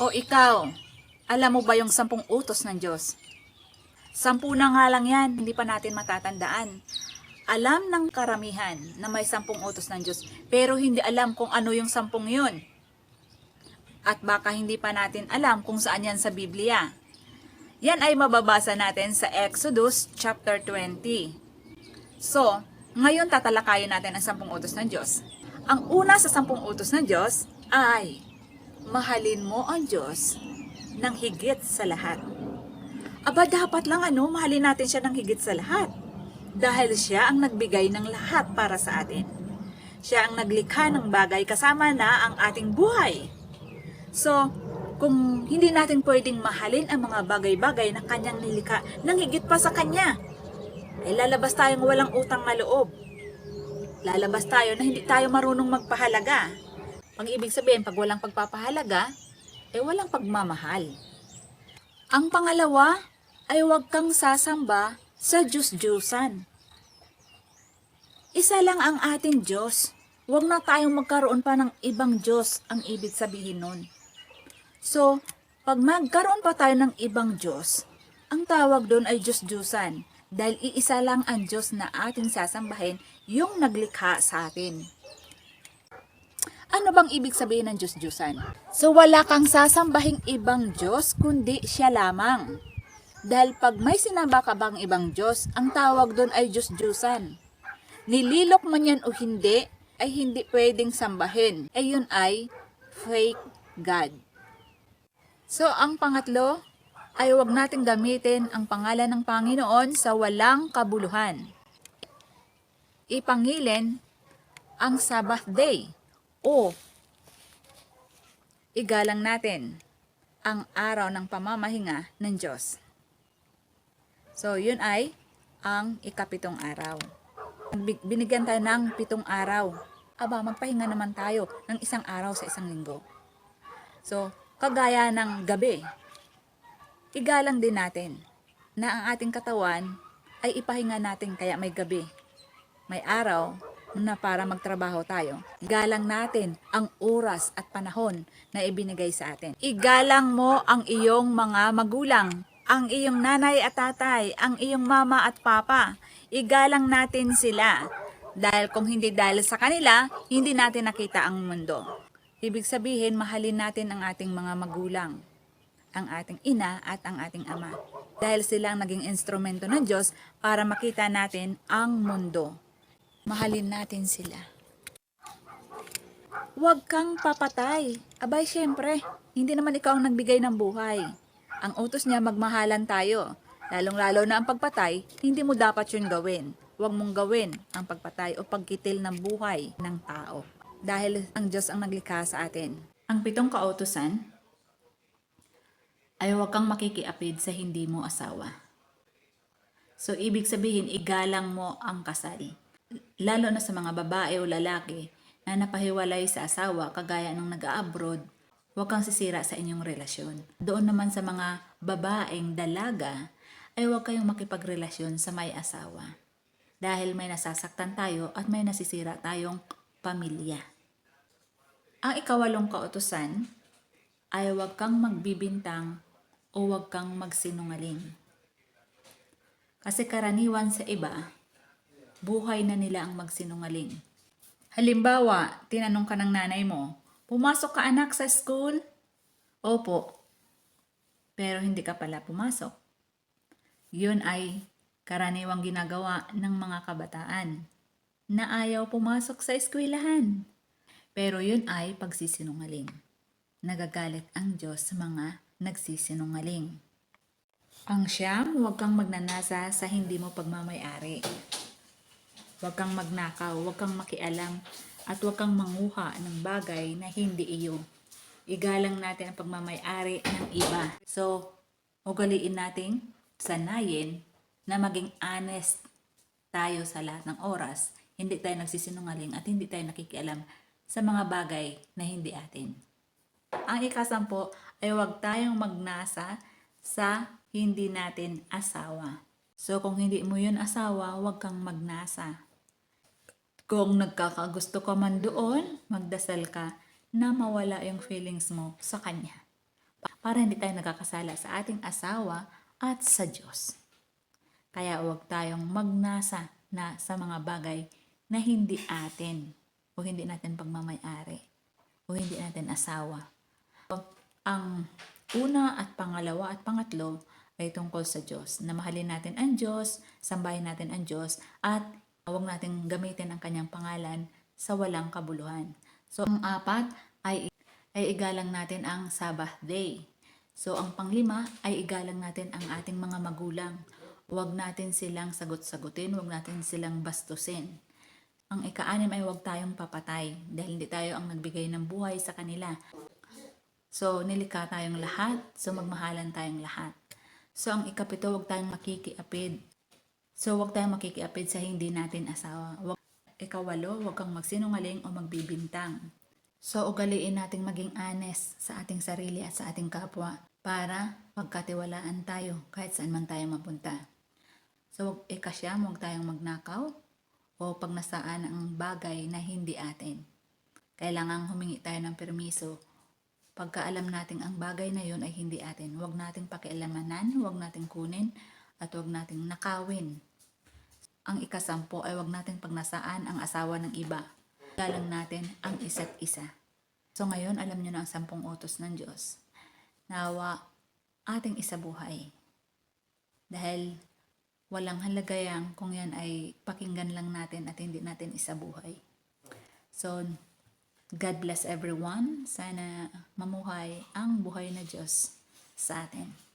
O ikaw, alam mo ba yung sampung utos ng Diyos? Sampu na nga lang yan, hindi pa natin matatandaan. Alam ng karamihan na may sampung utos ng Diyos, pero hindi alam kung ano yung sampung yun. At baka hindi pa natin alam kung saan yan sa Biblia. Yan ay mababasa natin sa Exodus chapter 20. So, ngayon tatalakayin natin ang sampung utos ng Diyos. Ang una sa sampung utos ng Diyos ay, mahalin mo ang Diyos ng higit sa lahat. Aba, dapat lang ano, mahalin natin siya ng higit sa lahat. Dahil siya ang nagbigay ng lahat para sa atin. Siya ang naglikha ng bagay kasama na ang ating buhay. So, kung hindi natin pwedeng mahalin ang mga bagay-bagay na kanyang nilikha ng higit pa sa kanya, ay lalabas tayong walang utang na loob. Lalabas tayo na hindi tayo marunong magpahalaga. Ang ibig sabihin, pag walang pagpapahalaga, eh walang pagmamahal. Ang pangalawa ay huwag kang sasamba sa Diyos-Diyosan. Isa lang ang ating Diyos. Huwag na tayong magkaroon pa ng ibang Diyos ang ibig sabihin nun. So, pag magkaroon pa tayo ng ibang Diyos, ang tawag doon ay Diyos-Diyosan dahil iisa lang ang Diyos na ating sasambahin yung naglikha sa atin. Ano bang ibig sabihin ng Diyos-Diyosan? So wala kang sasambahing ibang Diyos kundi siya lamang. Dahil pag may sinamba ka bang ibang Diyos, ang tawag doon ay Diyos-Diyosan. Nililok man yan o hindi, ay hindi pwedeng sambahin. Ay yun ay fake God. So ang pangatlo, ay huwag natin gamitin ang pangalan ng Panginoon sa walang kabuluhan. Ipangilin ang Sabbath day o igalang natin ang araw ng pamamahinga ng Diyos. So, yun ay ang ikapitong araw. Bi- Binigyan tayo ng pitong araw. Aba, magpahinga naman tayo ng isang araw sa isang linggo. So, kagaya ng gabi, igalang din natin na ang ating katawan ay ipahinga natin kaya may gabi. May araw na para magtrabaho tayo. Igalang natin ang oras at panahon na ibinigay sa atin. Igalang mo ang iyong mga magulang, ang iyong nanay at tatay, ang iyong mama at papa. Igalang natin sila. Dahil kung hindi dahil sa kanila, hindi natin nakita ang mundo. Ibig sabihin, mahalin natin ang ating mga magulang ang ating ina at ang ating ama. Dahil sila ang naging instrumento ng Diyos para makita natin ang mundo. Mahalin natin sila. Huwag kang papatay. Abay, syempre, hindi naman ikaw ang nagbigay ng buhay. Ang utos niya, magmahalan tayo. Lalong-lalo na ang pagpatay, hindi mo dapat yun gawin. Huwag mong gawin ang pagpatay o pagkitil ng buhay ng tao. Dahil ang Diyos ang naglikha sa atin. Ang pitong kautosan, ay huwag kang makikiapid sa hindi mo asawa. So, ibig sabihin, igalang mo ang kasal. Lalo na sa mga babae o lalaki na napahiwalay sa asawa kagaya ng nag-abroad, huwag kang sisira sa inyong relasyon. Doon naman sa mga babaeng dalaga, ay huwag kayong makipagrelasyon sa may asawa. Dahil may nasasaktan tayo at may nasisira tayong pamilya. Ang ikawalong kautusan ay huwag kang magbibintang o huwag kang magsinungaling. Kasi karaniwan sa iba, buhay na nila ang magsinungaling. Halimbawa, tinanong ka ng nanay mo, pumasok ka anak sa school? Opo. Pero hindi ka pala pumasok. Yun ay karaniwang ginagawa ng mga kabataan na ayaw pumasok sa eskwelahan. Pero yun ay pagsisinungaling. Nagagalit ang Diyos sa mga nagsisinungaling. Ang siyam, huwag kang magnanasa sa hindi mo pagmamayari. Huwag kang magnakaw, huwag kang makialam, at huwag kang manguha ng bagay na hindi iyo. Igalang natin ang pagmamayari ng iba. So, ugaliin nating sanayin na maging honest tayo sa lahat ng oras. Hindi tayo nagsisinungaling at hindi tayo nakikialam sa mga bagay na hindi atin. Ang ikasampo ay huwag tayong magnasa sa hindi natin asawa. So kung hindi mo yun asawa, huwag kang magnasa. Kung nagkakagusto ka man doon, magdasal ka na mawala yung feelings mo sa kanya. para hindi tayo nagkakasala sa ating asawa at sa Diyos. Kaya huwag tayong magnasa na sa mga bagay na hindi atin o hindi natin pagmamayari o hindi natin asawa. Ang una at pangalawa at pangatlo ay tungkol sa Diyos. Na mahalin natin ang Diyos, sambahin natin ang Diyos, at huwag natin gamitin ang kanyang pangalan sa walang kabuluhan. So, ang apat ay, ay igalang natin ang Sabbath day. So, ang panglima ay igalang natin ang ating mga magulang. Huwag natin silang sagot-sagutin, huwag natin silang bastusin. Ang ikaanim ay huwag tayong papatay dahil hindi tayo ang nagbigay ng buhay sa kanila. So, nilikha tayong lahat. So, magmahalan tayong lahat. So, ang ikapito, huwag tayong makikiapid. So, huwag tayong makikiapid sa hindi natin asawa. Huwag, ikawalo, huwag kang magsinungaling o magbibintang. So, ugaliin nating maging honest sa ating sarili at sa ating kapwa para pagkatiwalaan tayo kahit saan man tayo mapunta. So, ikasyam, huwag tayong magnakaw o pagnasaan ang bagay na hindi atin. Kailangang humingi tayo ng permiso pagka alam nating ang bagay na yun ay hindi atin, huwag nating pakialamanan, huwag nating kunin, at huwag nating nakawin. Ang ikasampo ay huwag nating pagnasaan ang asawa ng iba. Galang natin ang isa't isa. So ngayon, alam nyo na ang sampung utos ng Diyos. Nawa ating isabuhay. Dahil walang halagayan kung yan ay pakinggan lang natin at hindi natin isabuhay. So, God bless everyone. Sana mamuhay ang buhay na Diyos sa atin.